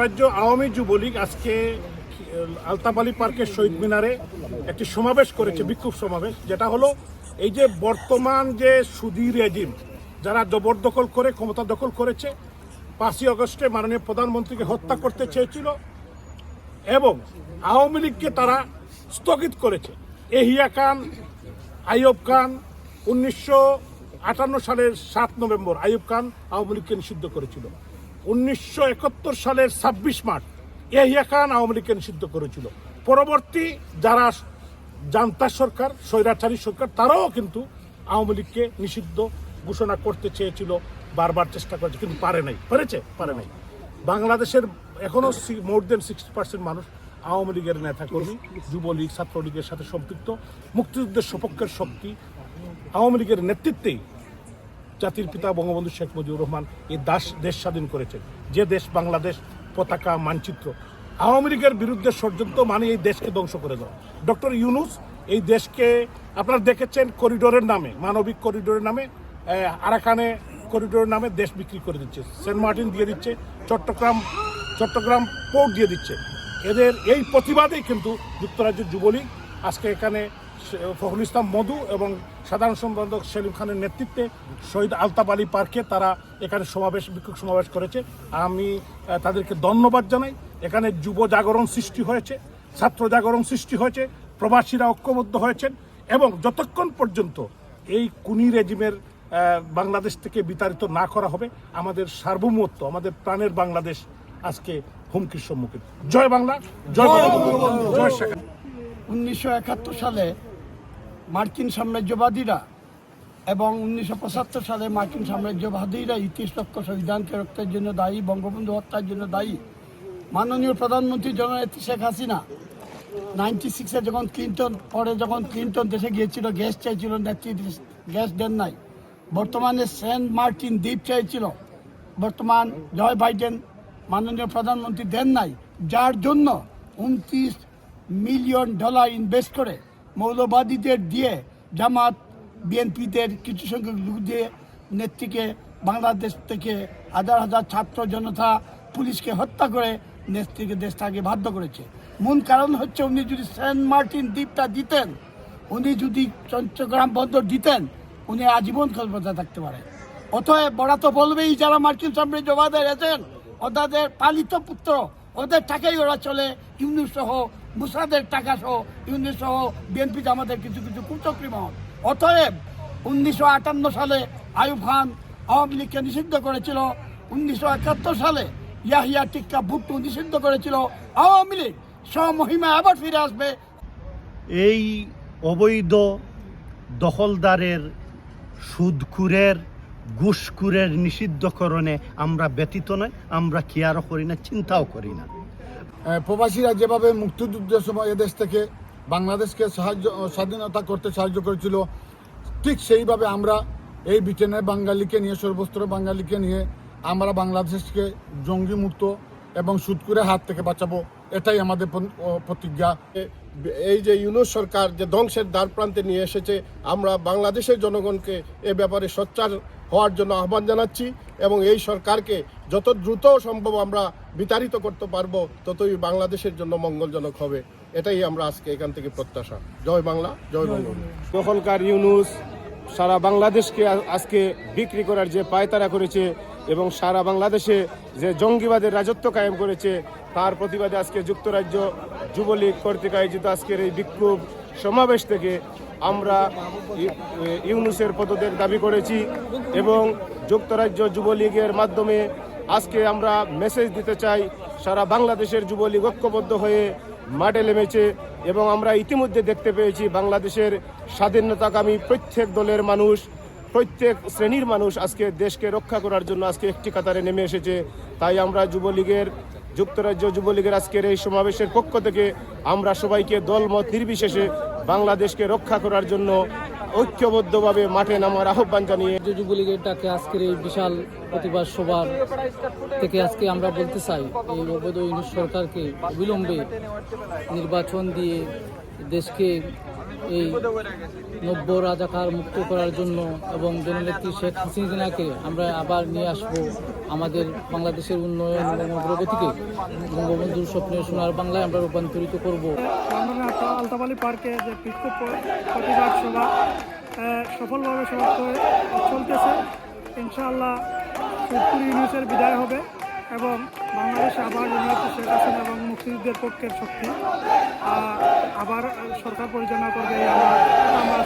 রাজ্য আওয়ামী যুবলীগ আজকে আলতাপালি পার্কের শহীদ মিনারে একটি সমাবেশ করেছে, বিক্ষোভ সমাবেশ, যেটা হলো এই যে বর্তমান যে সুদী রেজিম, যারা জবরদখল করে, ক্ষমতা দখল করেছে, পাঁচই আগস্টে মাননীয় প্রধানমন্ত্রীকে হত্যা করতে চেয়েছিল এবং আওয়ামী লীগকে তারা স্থগিত করেছে। এহিয়া খান, আইয়ুব খান উনিশশো আটান্ন সালের সাত নভেম্বর আইয়ুব খান আওয়ামী লীগকে নিষিদ্ধ করেছিল। উনিশশো একাত্তর সালের ছাব্বিশ মার্চ এহিয়া খান আওয়ামী লীগকে নিষিদ্ধ করেছিল। পরবর্তী যারা জান্তা সরকার, স্বৈরাচারী সরকার, তারাও কিন্তু আওয়ামী লীগকে নিষিদ্ধ ঘোষণা করতে চেয়েছিল, বারবার চেষ্টা করেছে, কিন্তু পারে নাই। পেরেছে? পারে নাই। বাংলাদেশের এখনও মোর দেন সিক্সটি পার্সেন্ট মানুষ আওয়ামী লীগের নেতাকর্মী, যুবলীগ, ছাত্রলীগের সাথে সম্পৃক্ত। মুক্তিযুদ্ধের সপক্ষের শক্তি আওয়ামী লীগের নেতৃত্বেই জাতির পিতা বঙ্গবন্ধু শেখ মুজিবুর রহমান এই দাস দেশ স্বাধীন করেছেন। যে দেশ বাংলাদেশ পতাকা, মানচিত্র, আওয়ামী লীগের বিরুদ্ধে ষড়যন্ত্র মানে এই দেশকে ধ্বংস করে দেওয়া ডক্টর ইউনুস এই দেশকে আপনারা দেখেছেন করিডোরের নামে, মানবিক করিডোরের নামে আরাকানে করিডোরের নামে দেশ বিক্রি করে দিচ্ছে। সেন্ট মার্টিন দিয়ে দিচ্ছে, চট্টগ্রাম চট্টগ্রাম পোর্ট দিয়ে দিচ্ছে। এদের এই প্রতিবাদেই কিন্তু যুক্তরাজ্যের যুবলীগ আজকে এখানে ফখরুল ইসলাম মধু এবং সাধারণ সম্পাদক সেলিম খানের নেতৃত্বে শহীদ আলতাব আলী পার্কে তারা এখানে সমাবেশ, বিক্ষোভ সমাবেশ করেছে। আমি তাদেরকে ধন্যবাদ জানাই। এখানে যুব জাগরণ সৃষ্টি হয়েছে, ছাত্র জাগরণ সৃষ্টি হয়েছে, প্রবাসীরা ঐক্যবদ্ধ হয়েছেন এবং যতক্ষণ পর্যন্ত এই কুনি রেজিমের বাংলাদেশ থেকে বিতাড়িত না করা হবে, আমাদের সার্বভৌমত্ব, আমাদের প্রাণের বাংলাদেশ আজকে হুমকির সম্মুখীন। জয় বাংলা, জয় জয় শেখ উনিশশো একাত্তর সালে মার্কিন সাম্রাজ্যবাদীরা এবং উনিশশো পঁচাত্তর সালে মার্কিন সাম্রাজ্যবাদীরা ইতিশ সংবিধানকে রক্ষার জন্য দায়ী, বঙ্গবন্ধু হত্যার জন্য দায়ী। মাননীয় প্রধানমন্ত্রী জননেত্রী শেখ হাসিনা নাইনটি সিক্সে যখন ক্লিন্টন, পরে যখন ক্লিন্টন দেশে গিয়েছিল, গ্যাস চাইছিল, নেত্রী গ্যাস দেন নাই। বর্তমানে সেন্ট মার্টিন দ্বীপ চাইছিল, বর্তমান জয় বাইডেন মাননীয় প্রধানমন্ত্রী দেন নাই, যার জন্য উনত্রিশ মিলিয়ন ডলার ইনভেস্ট করে মৌলবাদীদের দিয়ে জামাত, বিএনপিদের কিছু সংখ্যক লোক দিয়ে নেত্রীকে বাংলাদেশ থেকে হাজার হাজার ছাত্র জনতা পুলিশকে হত্যা করে নেত্রীকে দেশ থেকে বাধ্য করেছে। মূল কারণ হচ্ছে উনি যদি সেন্ট মার্টিন দ্বীপটা দিতেন, উনি যদি চট্টগ্রাম বন্দর দিতেন, উনি আজীবন কলকাতা থাকতে পারেন অতএব বড়া তো বলবেই যারা মার্কিন সাম্রাজ্যবাদের আছেন ওদের পালিত পুত্র, ওদের টাকাই ওরা চলে ইউনিট সহ মুসাদের টাকা সহ, ইউনিট সহ বিএনপি আমাদের কিছু কিছু কুচক্রি মহল। অতএব উনিশশো আটান্ন সালে আয়ুব খান আওয়ামী লীগকে নিষিদ্ধ করেছিল, উনিশশো একাত্তর সালে ইয়াহিয়া টিক্কা ভুট্টু নিষিদ্ধ করেছিল, আওয়ামী লীগ স্বমহিমা আবার ফিরে আসবে। এই অবৈধ দখলদারের, সুদখুরের, ঘুষখুরের নিষিদ্ধকরণে আমরা ব্যতীত নয় আমরা কেয়ারও করি না, চিন্তাও করি না। প্রবাসীরা যেভাবে মুক্তিযুদ্ধের সময় এদেশ থেকে বাংলাদেশকে সাহায্য স্বাধীনতা করতে সাহায্য করেছিল, ঠিক সেইভাবে আমরা এই ব্রিটেনের বাঙালিকে নিয়ে, সর্বস্ত্র বাঙালিকে নিয়ে আমরা বাংলাদেশকে জঙ্গি মুক্ত এবং সুদকুরের হাত থেকে বাঁচাবো, এটাই আমাদের প্রতিজ্ঞা। এই যে ইউনুস সরকার যে ধ্বংসের দ্বার প্রান্তে নিয়ে এসেছে, আমরা বাংলাদেশের জনগণকে এ ব্যাপারে সোচ্চার হওয়ার জন্য আহ্বান জানাচ্ছি এবং এই সরকারকে যত দ্রুত সম্ভব আমরা বিতাড়িত করতে পারব ততই বাংলাদেশের জন্য মঙ্গলজনক হবে। এটাই আমরা আজকে এখান থেকে প্রত্যাশা। জয় বাংলা জয় বঙ্গবন্ধু দখলকার ইউনুস সারা বাংলাদেশকে আজকে বিক্রি করার যে পায়তারা করেছে এবং সারা বাংলাদেশে যে জঙ্গিবাদের রাজত্ব কায়েম করেছে তার প্রতিবাদে আজকে যুক্তরাজ্য যুবলীগ কর্তৃক আয়োজিত আজকের এই বিক্ষোভ সমাবেশ থেকে আমরা ইউনুসের পদত্যাগ দাবি করেছি এবং যুক্তরাজ্য যুবলীগের মাধ্যমে আজকে আমরা মেসেজ দিতে চাই, সারা বাংলাদেশের যুবলীগ ঐক্যবদ্ধ হয়ে মাঠে নেমেছে এবং আমরা ইতিমধ্যে দেখতে পেয়েছি বাংলাদেশের স্বাধীনতাকামী প্রত্যেক দলের মানুষ প্রত্যেক শ্রেণির মানুষ আজকে দেশকে রক্ষা করার জন্য আজকে একটি কাতারে নেমে এসেছে। তাই আমরা যুবলীগের, যুক্তরাজ্য যুবলীগের আজকের এই সমাবেশের পক্ষ থেকে আমরা সবাইকে দলমত নির্বিশেষে বাংলাদেশকে রক্ষা করার জন্য ঐক্যবদ্ধভাবে মাঠে নামার আহ্বান জানিয়ে যুবলীগের ডাকে আজকের এই বিশাল প্রতিবাদ সভার থেকে আজকে আমরা বলতে চাই, এই অবৈধ সরকারকে অবিলম্বে নির্বাচন দিয়ে দেশকে এই নব্য রাজাকার মুক্ত করার জন্য এবং জননেত্রী শেখ হাসিনাকে আমরা আবার নিয়ে আসব আমাদের বাংলাদেশের উন্নয়ন এবং অগ্রগতিকে। বঙ্গবন্ধুর স্বপ্নের সোনার বাংলায় আমরা রূপান্তরিত করব। আলতাবালি পার্কে যে বিক্ষোভ প্রতিবাদ সভা সফলভাবে সমাপ্ত চলতেছে। ইনশাআল্লাহ সুদপুর ইউনিসের বিদায় হবে। এবং বাংলাদেশে আবার উন্নত শেখ হাসিনা এবং মুক্তিযুদ্ধের পক্ষের শক্তি। আবার সরকার পরিচালনা করবে আমরা